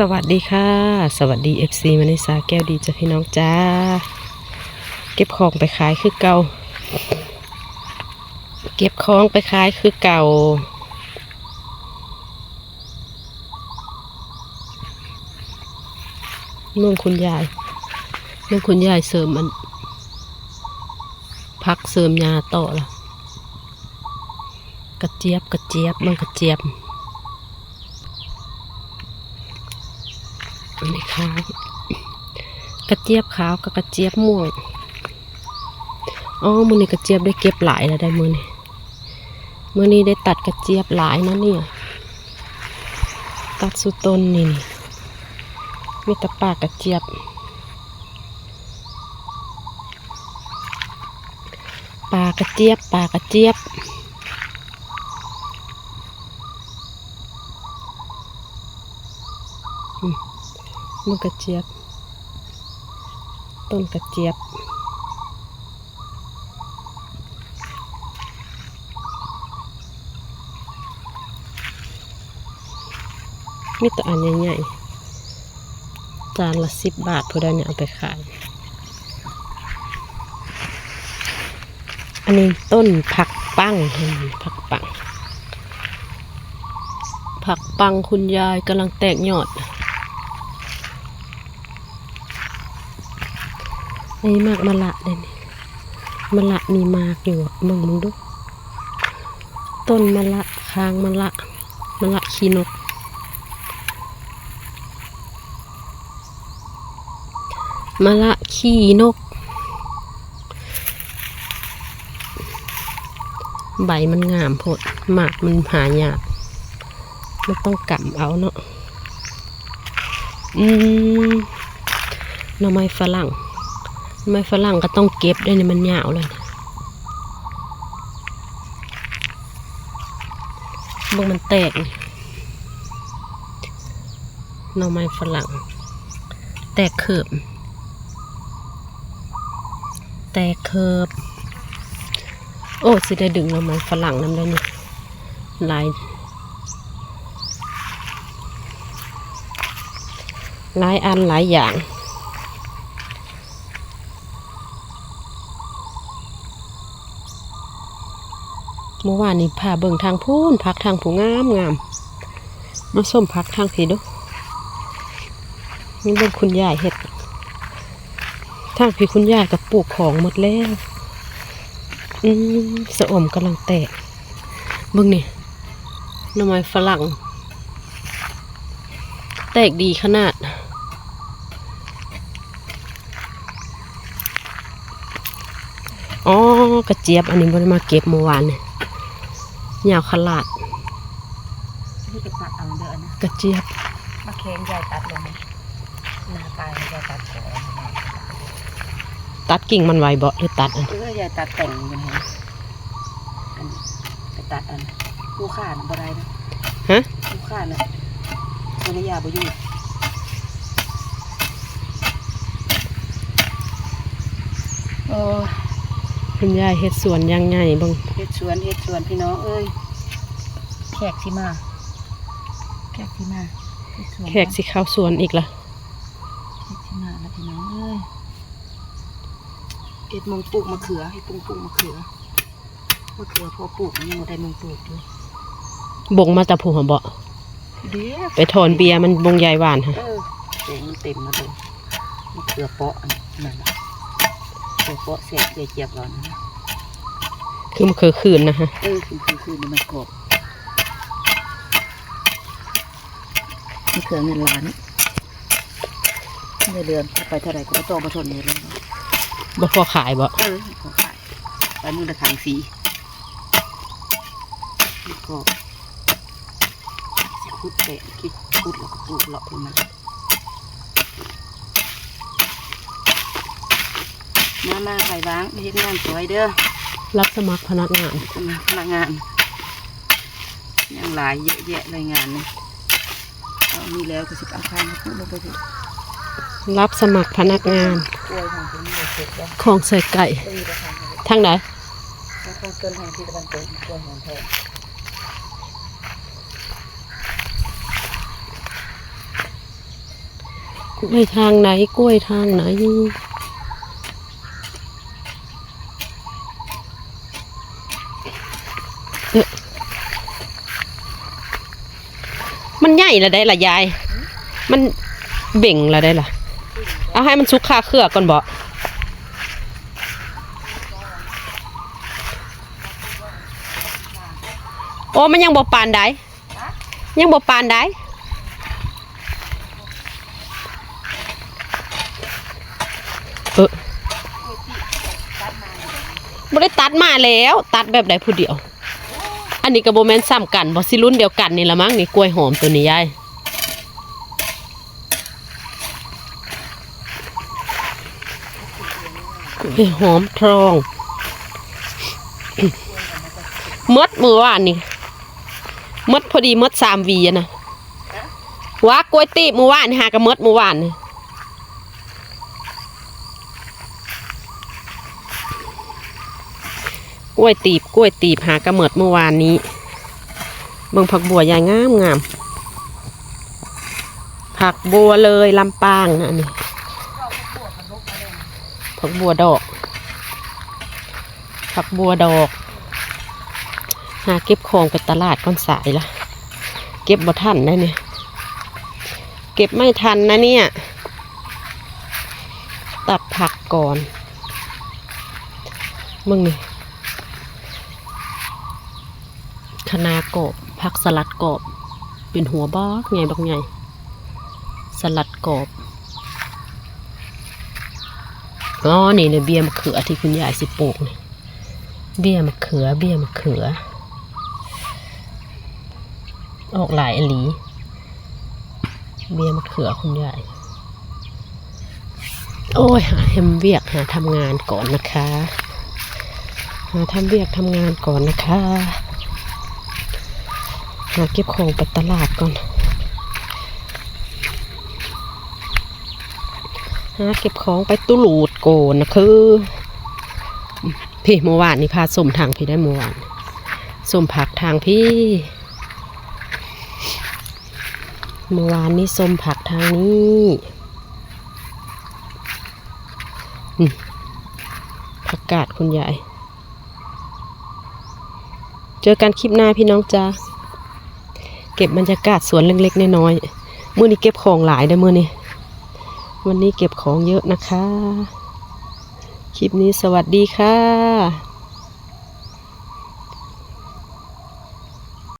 สวัสดีค่ะ สวัสดี FC มานิสาแก้วดีจ้ะพี่น้องจ้า เก็บของไปขายคือเก่า เก็บของไปขายคือเก่านุ่งคุณยายนุ่งคุณยายเสริมอัน พักเสริมยาต่อละกระเจี๊ยบกระเจี๊ยบมันกระเจี๊ยบ นนี้ขาวกระเจี๊ยบขาวกับกระเจี๊ยบม่วงอ๋อมือนี้กระเจี๊ยบได้เก็บหลายแล้วได้มือนี้มือนี้ได้ตัดกระเจี๊ยบหลายนะเนี่ยตัดสุดต้นนี่นี่มีแตะปากกระเจี๊ยบปลากระเจี๊ยบปลากระเจี๊ยบมั นกระเจี๊ยบ ต้นกระเจี๊ยบ มีแต่อันใหญ่ๆ จานละสิบบาทผู้ใดเนี่ยเอาไปขาย อันนี้ต้นผักปังผักปังผักปังคุณยายกำลังแตกยอด อ้มากมะละเลยนี่มะละมีมากอยู่อะมึงมึงดู ต้นมะละค้างมะละมะละขีนกมะละขีนก ใบมันงามโพดหมากมันหายากมันต้องกำเอาเนาะอืมหน่อไม้ฝรั่ง ไม้ฝรั่งก็ต้องเก็บด้วยนี่มันยาวเลยบิ่งมันแตกหน่อไม้ฝรั่ง แตกเขิบ แตกเขิบ โอ้สิได้ดึงหน่อไม้ฝรั่งน้ำได้นี่หลายหลายอันหลายอย่าง เมื่อวานนี้พาเบิ่งทางพูนพักทางผู้งามงามมาส้มพักทางผีดูนี่เบิ่งคุณยายเห็ดทางผีคุณยายกับปลูกของหมดแล้วอืมสะอมกำลังแตกเบิ่งนี่หน่อไม้ฝรั่ง แตกดีขนาดอ๋อกระเจี๊ยบอันนี้บ่ได้มาเก็บเมื่อวานเนี่ย ยาวขลาดที่จะตัดเอาเดินนะกระเจี๊ยบมาเค้งยายตัดลงหน้าตายยายตัดก่อนตัดกิ่งมันไว้บ่หรือตัดอันเออยายตัดแต่งกันเห็นอันไปตัดอันกูข่านะบ่ได้นะฮะกูข่านะตัวนยาบ่อยู่โอ้ คุณยายเฮ็ดสวนอยังไงเบิ่งเฮ็ดสวนเฮ็ดสวนพี่น้องเอ้ยแขกสิมาแขกสิมาเฮ็ดสวนแขกสิเข้าสวนอีกละแขกสิมาแล้วพี่น้องเอ้ยเฮ็ดมงปลูกมะเขือให้ปลูกปลูกมะเขือมะเขือพอปลูกมันยังบ่ได้มงปลูกเลยบ่งมาจากผู้หอบ่เดี๋ยวไปถอนเบียร์มันบงใหญ่หวานฮะเออเสียงมันเต็มมาเลยมะเขือเปาะอันนั่นน่ะ เขือเปาะเสียเจียเจียบร้อนนะคือมันเคยคืนนะฮะเออคือคือคือมันกรอบมะเขือเงินล้านในเดือนไปเท่าไหร่ก็ไม่ต้องมาทนเลยเลยบ่พอขายบ่เออขอขายไปมือละถังสีกรอบสิคุดแปะคิดคุดแล้วก็ปลูกเลาะลงมา มามาไข่บ้างไม่เห็นงานสวยเด้อรับสมัครพนักงานพนักงานยังหลายเยอะแยะเลยงานนี่เอามีแล้วก็สิบเอาข้างมาพูดลงไปสิรับสมัครพนักงาน กล้วยของผมเลยเสร็จแล้วของใส่ไก่ ตีไปทางนี้ทางไหนแล้วก็ต้นทางที่ตะวันตกกล้วยหอมแทนกล้วยทางไหนกล้วยทางไหน เอ๊ะ มันใหญ่ละได้ละยาย มันเบ่งละได้ละเอาให้มันสุกคาเครือก่อนบ่โอ้มันยังบ่ปานได้ยังบ่ปานได้เออบ่ได้ตัดมาแล้ว ตัดแบบใดผู้เดียว อันนี้ก็บ่แมนซ้ำกันบ่สิรุ่นเดียวกันนี่ละมั้งนี่กล้วยหอมตัวนี้ยายหอมทองมดมือว่านนี่มดพอดีมดสามวีอะนะว่ากล้วยตีบมือว่านนี่หากระมดมือว่านนี่ กล้วยตีบกล้วยตีบหากระเมิดเมื่อวานนี้เบิ่งผักบัวยายงามงามผักบัวเลยลำปางนะนี่ผักบัวดอก ผักบัวดอก หาเก็บของไปตลาดก่อนสายละเก็บบ่ทันได้เนี่ยเก็บไม่ทันนะเนี่ย ตัดผักก่อนมึงนี่ คะนากรอบผักสลัดกรอบ เป็นหัวบ้าไงบักไงสลัดกรอบอ๋อนี่เนี่ยเบี้ยมะเขือที่คุณยายสิปลูกเนี่ยเบี้ยมะเขือ เบี้ยมะเขือ ออกหลายอหลี เบี้ยมะเขือคุณยายโอ้ยหาเฮมเวียกหาทำงานก่อนนะคะ หาทำเวียกทำงานก่อนนะคะ หาเก็บของไปตลาดก่อนหาเก็บของไปตุลูดโกนนะคือพี่เมื่อวานนี่พาส้มทางพี่ได้เมื่อวานส้มผักทางพี่เมื่อวานนี้ส้มผักทางนี้ผักกาดคุณยาย เจอกันคลิปหน้าพี่น้องจ้า เก็บบรรยากาศสวนเล็กๆน้อยๆมื่อนี้เก็บของหลายได้มื่อนี้วันนี้เก็บของเยอะนะคะ คลิปนี้สวัสดีค่ะ